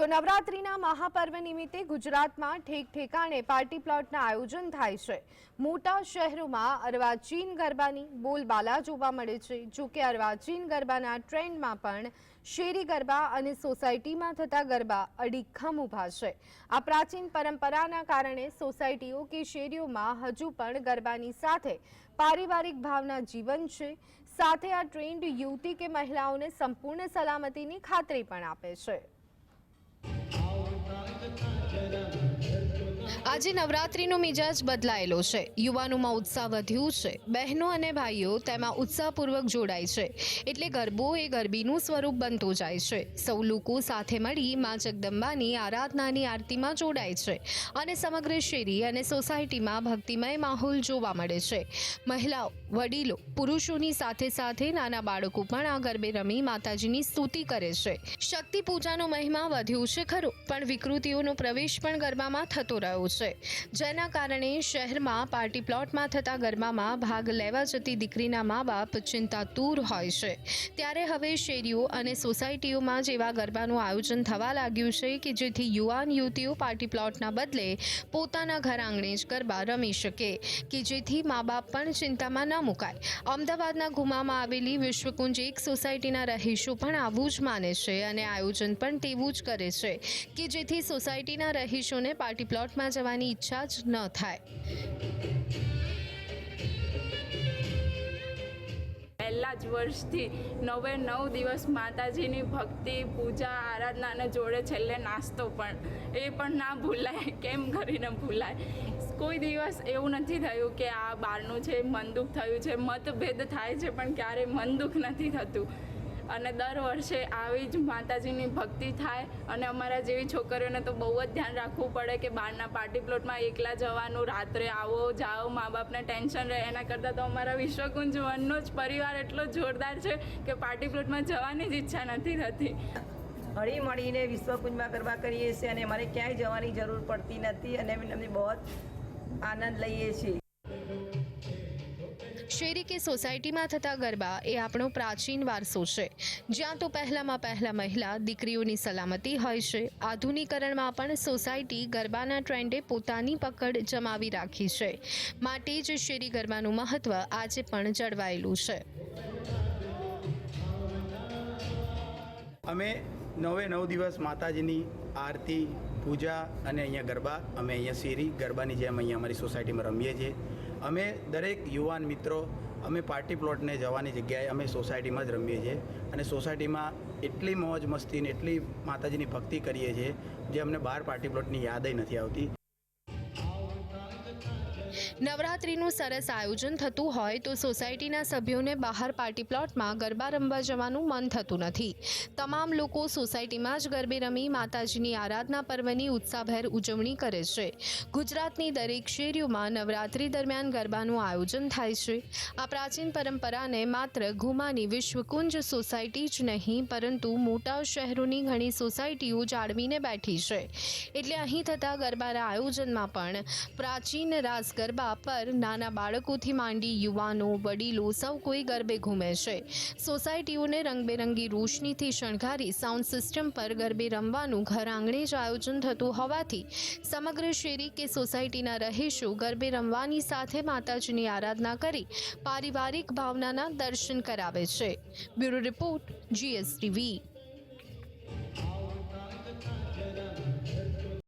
તો નવરાત્રિના મહાપર્વ નિમિત્તે ગુજરાતમાં ઠેક ઠેકાણે પાર્ટી પ્લોટના આયોજન થાય છે. મોટા શહેરોમાં અર્વાચીન ગરબાની બોલબાલા જોવા મળે છે. જો કે અર્વાચીન ગરબાના ટ્રેન્ડમાં પણ શેરી ગરબા અને સોસાયટીમાં થતા ગરબા અડીખમ ઊભા છે. આ પ્રાચીન પરંપરાના કારણે સોસાયટીઓ કે શેરીઓમાં હજુ પણ ગરબાની સાથે પારિવારિક ભાવના જીવન છે. સાથે આ ટ્રેન્ડ યુવતી કે મહિલાઓને સંપૂર્ણ સલામતીની ખાતરી પણ આપે છે. पांच આજે નવરાત્રીનો મિજાજ બદલાયેલો છે. યુવાનોમાં ઉત્સાહ વધ્યું છે. બહેનો અને ભાઈઓ તેમાં ઉત્સાહપૂર્વક જોડાય છે. એટલે ગરબો એ ગરબીનું સ્વરૂપ બનતું જાય છે. સૌ લોકો સાથે મળી મા જગદંબાની આરાધનાની આરતીમાં જોડાય છે અને સમગ્ર શેરી અને સોસાયટીમાં ભક્તિમય માહોલ જોવા મળે છે. મહિલાઓ, વડીલો, પુરુષોની સાથે સાથે નાના બાળકો પણ આ ગરબે રમી માતાજીની સ્તુતિ કરે છે. શક્તિ પૂજાનો મહિમા વધ્યો છે ખરો, પણ વિકૃતિઓનો પ્રવેશ પણ ગરબામાં થતો રહ્યો છે. જેના કારણે શહેરમાં પાર્ટી પ્લોટમાં થતા ગરબામાં ભાગ લેવા જતી દીકરીના મા બાપ ચિંતાતુર હોય છે. ત્યારે હવે શેરીઓ અને સોસાયટીઓમાં જેવા ગરબાનું આયોજન થવા લાગ્યું છે કે જેથી યુવાન યુવતીઓ પાર્ટી પ્લોટના બદલે પોતાના ઘર આંગણે જ ગરબા રમી શકે, કે જેથી મા બાપ પણ ચિંતામાં ન મુકાય. અમદાવાદના ગુમામાં આવેલી વિશ્વકુંજ એક સોસાયટીના રહીશો પણ આવું જ માને છે અને આયોજન પણ તેવું જ કરે છે, કે જેથી સોસાયટીના રહીશોને પાર્ટી પ્લોટમાં જવાની ઈચ્છા જ ન થાય. પહેલા જ વર્ષથી નવે નવ દિવસ માતાજીની ભક્તિ, પૂજા, આરાધના અને જોડે છેલ્લે નાસ્તો પણ. એ પણ ના ભૂલાય, કેમ કરીને ભૂલાય? કોઈ દિવસ એવું નથી થયું કે આ બહારનું છે મન દુઃખ થયું છે, મતભેદ થાય છે, પણ ક્યારેય મન દુઃખ નથી થતું. અને દર વર્ષે આવી જ માતાજીની ભક્તિ થાય અને અમારા જેવી છોકરીઓને તો બહુ જ ધ્યાન રાખવું પડે કે બહારના પાર્ટી પ્લોટમાં એકલા જવાનું, રાત્રે આવો, જાઓ મા બાપને ટેન્શન રહે. એના કરતાં તો અમારા વિશ્વકુંજ વનનો જ પરિવાર એટલો જોરદાર છે કે પાર્ટી પ્લોટમાં જવાની જ ઈચ્છા નથી થતી. હળી મળીને વિશ્વકુંજમાં ગરબા કરીએ છીએ અને અમારે ક્યાંય જવાની જરૂર પડતી નથી અને અમે બહુ આનંદ લઈએ છીએ. શેરી કે સોસાયટીમાં થતા ગરબા એ આપણો પ્રાચીન વારસો છે. જ્યાં તો પહેલામાં પહેલા મહિલા દીકરીઓની સલામતી હોય છે. આધુનિકરણમાં પણ સોસાયટી ગરબાના ટ્રેન્ડે પોતાની પકડ જમાવી રાખી છે. માટે જ શેરી ગરબાનું મહત્વ આજે પણ જળવાયેલું છે. અમે નવે નવ દિવસ માતાજીની આરતી, પૂજા અને અહીંયા ગરબા. અમે અહીંયા શેરી ગરબાની જેમ અહીંયા અમારી સોસાયટીમાં રમીએ છીએ. અમે દરેક યુવાન મિત્રો અમે પાર્ટી પ્લોટને જવાની જગ્યાએ અમે સોસાયટીમાં જ રમીએ છીએ અને સોસાયટીમાં એટલી મોજ મસ્તી ને એટલી માતાજીની ભક્તિ કરીએ છીએ જે અમને બહાર પાર્ટી પ્લોટની યાદય નથી આવતી. નવરાત્રીનું સરસ આયોજન થતું હોય તો સોસાયટીના સભ્યોને બહાર પાર્ટી પ્લોટમાં ગરબા રમવા જવાનું મન થતું નથી. તમામ લોકો સોસાયટીમાં જ ગરબે રમી માતાજીની આરાધના પર્વની ઉત્સાહભેર ઉજવણી કરે છે. ગુજરાતની દરેક શેરીઓમાં નવરાત્રી દરમિયાન ગરબાનું આયોજન થાય છે. આ પ્રાચીન પરંપરાને માત્ર ઘુમાની વિશ્વકુંજ સોસાયટી જ નહીં, પરંતુ મોટા શહેરોની ઘણી સોસાયટીઓ જાળવીને બેઠી છે. એટલે અહીં થતા ગરબાના આયોજનમાં પણ પ્રાચીન રાસ ગરબા પર નાના બાળકોથી માંડી યુવાનો, વડીલો સૌ કોઈ ગરબે ઘૂમે છે. સોસાયટીઓને રંગબેરંગી રોશનીથી શણગારી સાઉન્ડ સિસ્ટમ પર ગરબે રમવાનું ઘર આંગણે જ આયોજન થતું હોવાથી સમગ્ર શેરી કે સોસાયટીના રહીશો ગરબે રમવાની સાથે માતાજીની આરાધના કરી પારિવારિક ભાવનાના દર્શન કરાવે છે. Bureau report, GSTV.